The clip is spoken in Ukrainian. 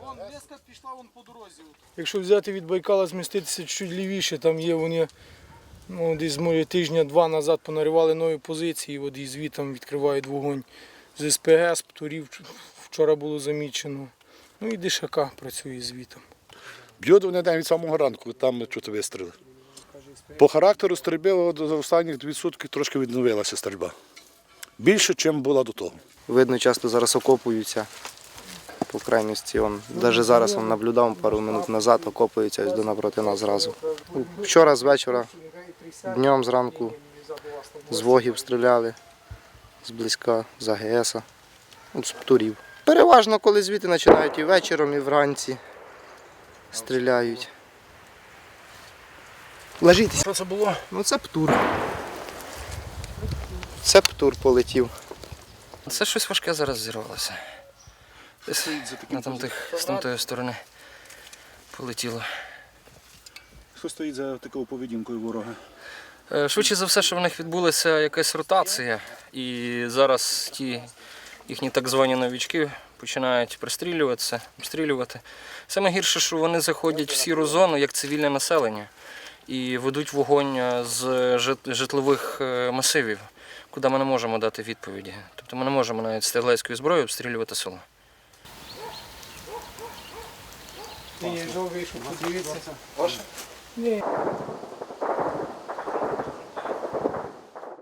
Вон леска пішла вон по дорозі. Якщо взяти від Байкала, зміститися чуть лівіше, там є вони ну, десь може тижня-два назад понаривали нові позиції, от і звітом відкривають вогонь з СПГ, з птурів вчора було замічено. Ну і ДШК працює звітом. Б'ють вони навіть від самого ранку, там чути вистріли. По характеру стрільби за останні дві сутки трошки відновилася стрільба. Більше, ніж була до того. Видно, часто зараз окопуються. По крайності, он, навіть зараз он наблюдав пару минут назад, окопуються ось до напроти нас зразу. Вчора з вечора, днем зранку з вогів стріляли, зблизька, з АГС, з птурів. Переважно, коли звідти починають і вечором, і вранці стріляють. Ложітесь. Що це було? Ну це птур. Це птур полетів. Це щось важке зараз зірвалося. Десь на там тих, з тамтої сторони полетіло. Що стоїть за такою поведінкою ворога? Е, Швидше за все, що в них відбулася якась ротація, і зараз ті їхні так звані новічки починають пристрілюватися, обстрілювати. Саме гірше, що вони заходять в сіру зону як цивільне населення і ведуть вогонь е, з житлових е, масивів, куди ми не можемо дати відповіді. Тобто ми не можемо навіть стрілецькою зброєю обстрілювати село. Ні, вийшов, подивитися. Ні.